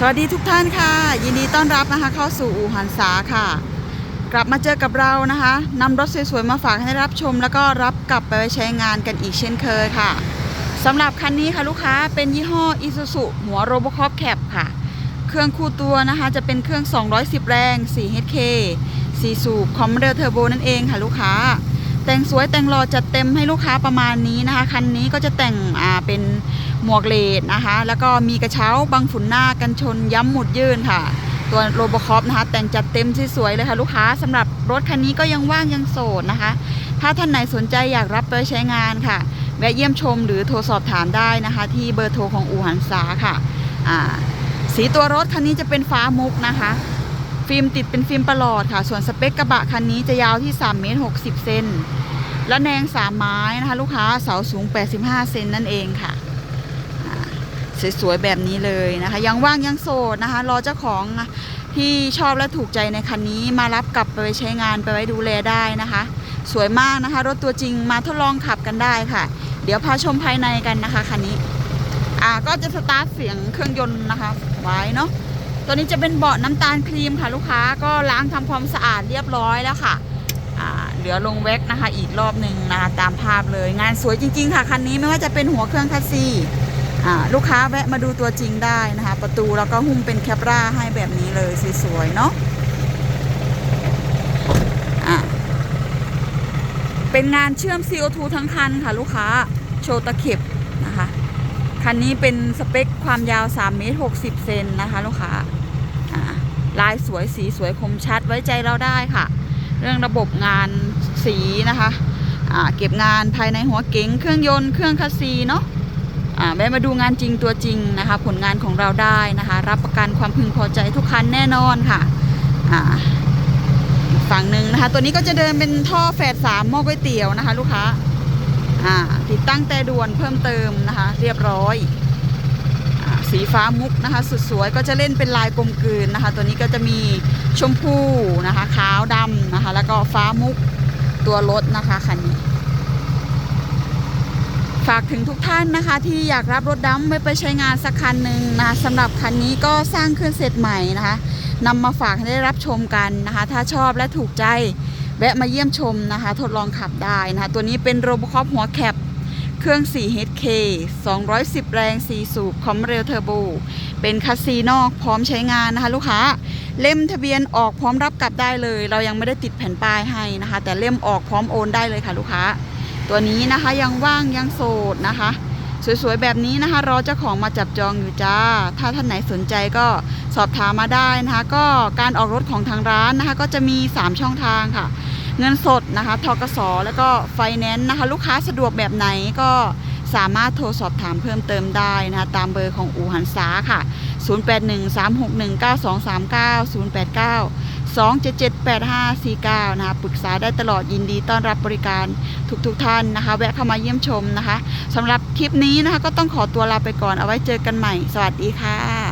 สวัสดีทุกท่านค่ะ ยินดีต้อนรับนะคะ เข้าสู่อู่หันษาค่ะ กลับมาเจอกับเรานะคะนำรถสวยๆมาฝากให้รับชม แล้วก็รับกลับไปไใช้งานกันอีกเช่นเคยค่ะสำหรับคันนี้ค่ะลูกค้าเป็นยี่ห้อ Isuzu หัว Robocop Cap ค่ะ เครื่องคู่ตัวนะคะจะเป็นเครื่อง 210 แรง4 HK 4 สูบคอมเรลเทอร์โบนั่นเองค่ะลูกค้า แต่งสวยแต่งหล่อจัดเต็มให้ลูกค้าประมาณนี้นะคะ คันนี้ก็จะแต่งอ่าเป็น หมวกเลดนะคะ แล้วก็มีกระเช้าบังฝุ่นหน้ากันชนย้ำหมุดยื่นค่ะ ตัวโรบคอปนะคะ แต่งจัดเต็มสวยๆเลยค่ะ ลูกค้าสำหรับรถคันนี้ก็ยังว่างยังโสดนะคะ ถ้าท่านไหนสนใจอยากรับไปใช้งานค่ะ แวะเยี่ยมชมหรือโทรสอบถามได้นะคะ ที่เบอร์โทรของอู่หันษาค่ะสีตัวรถคันนี้จะเป็นฟ้ามุกนะคะ ฟิล์มติดเป็นฟิล์มประหลอดค่ะ ส่วนสเปคกระบะคันนี้จะยาวที่3เมตร60เซนและแนงสามไม้นะคะ ลูกค้าเสาสูง 85 เซนนั่นเองค่ะ สวยๆแบบนี้เลยนะคะ ยังว่างยังโสดนะคะ รอเจ้าของที่ชอบและถูกใจในคันนี้มารับกลับไปไใช้งานไปไว้ดูแลได้นะคะ สวยมากนะคะ รถตัวจริงมาทดลองขับกันได้ค่ะ เดี๋ยวพาชมภายในกันนะคะคันนี้อ่าก็จะสตาร์ทเสียงเครื่องยนต์นะคะ ไว้เนาะตัวนี้จะเป็นเบาะน้ำตาลครีมค่ะลูกค้าก็ล้างทำความสะอาดเรียบร้อยแล้วค่ะอ่าเหลือลงแว็กนะคะ อีกรอบหนึ่งนะคะตามภาพเลยงานสวยจริง ๆ ค่ะคันนี้ไม่ว่าจะเป็นหัวเครื่องคัสซี่ ลูกค้าแวะมาดูตัวจริงได้นะคะ ประตูแล้วก็หุ้มเป็นแคปราให้แบบนี้เลยสวยๆเนาะะเป็นงานเชื่อม CO2 ทั้งคันค่ะ ลูกค้าโชว์ตะเข็บนะคะ คันนี้เป็นสเปคความยาว3เมตร60เซนนะคะ ลูกค้าลายสวยสีสวยคมชัดไว้ใจเราได้ค่ะ เรื่องระบบงานสีนะคะอ่าเก็บงานภายในหัวเก๋งเครื่องยนต์เครื่องคัสซีเนาะ แวะมาดูงานจริงตัวจริงนะคะ ผลงานของเราได้นะคะ รับประกันความพึงพอใจทุกคันแน่นอนค่ะฝั่งหนึ่งนะคะ ตัวนี้ก็จะเดินเป็นท่อแฝดสามหม้อก๋วยเตี๋ยวนะคะ ลูกค้าติดตั้งแต่ด่วนเพิ่มเติมนะคะ เรียบร้อยอสีฟ้ามุกนะคะ สุดสวยก็จะเล่นเป็นลายกลมกลืนนะคะ ตัวนี้ก็จะมีชมพูนะคะ ขาวดำนะคะ แล้วก็ฟ้ามุกตัวรถนะคะคันนี้ ฝากถึงทุกท่านนะคะ ที่อยากรับรถดำไม่ไปใช้งานสักคันหนึ่งนะคะสำหรับคันนี้ก็สร้างขึ้นเสร็จใหม่นะคะนำมาฝากให้ได้รับชมกันนะคะ ถ้าชอบและถูกใจแวะมาเยี่ยมชมนะคะ ทดลองขับได้นะคะ ตัวนี้เป็นโรบคอปหัวแคปเครื่อง 4 HK 210 แรง 4 สูบคอมเรลเทอร์โบ เป็นคัสซีนอกพร้อมใช้งานนะคะ ลูกค้า เล่มทะเบียนออกพร้อมรับกลับได้เลย เรายังไม่ได้ติดแผ่นป้ายให้นะคะ แต่เล่มออกพร้อมโอนได้เลยค่ะลูกค้า ตัวนี้นะคะยังว่างยังโสดนะคะ สวยๆแบบนี้นะคะ รอเจ้าของมาจับจองอยู่จ้า ถ้าท่านไหนสนใจก็สอบถามมาได้นะคะ ก็การออกรถของทางร้านนะคะ ก็จะมี 3 ช่องทางค่ะ เงินสดนะคะทกสแล้วก็ไฟแนนซ์นะคะ ลูกค้าสะดวกแบบไหนก็สามารถโทรสอบถามเพิ่มเติมได้นะคะตามเบอร์ของอูหันษาค่ะ 0813619239 02-778549 นะคะปรึกษาได้ตลอดยินดีต้อนรับบริการทุกๆทท่านนะคะ แวะเข้ามาเยี่ยมชมนะคะสำหรับคลิปนี้นะคะก็ต้องขอตัวลาไปก่อนเอาไว้เจอกันใหม่ สวัสดีค่ะ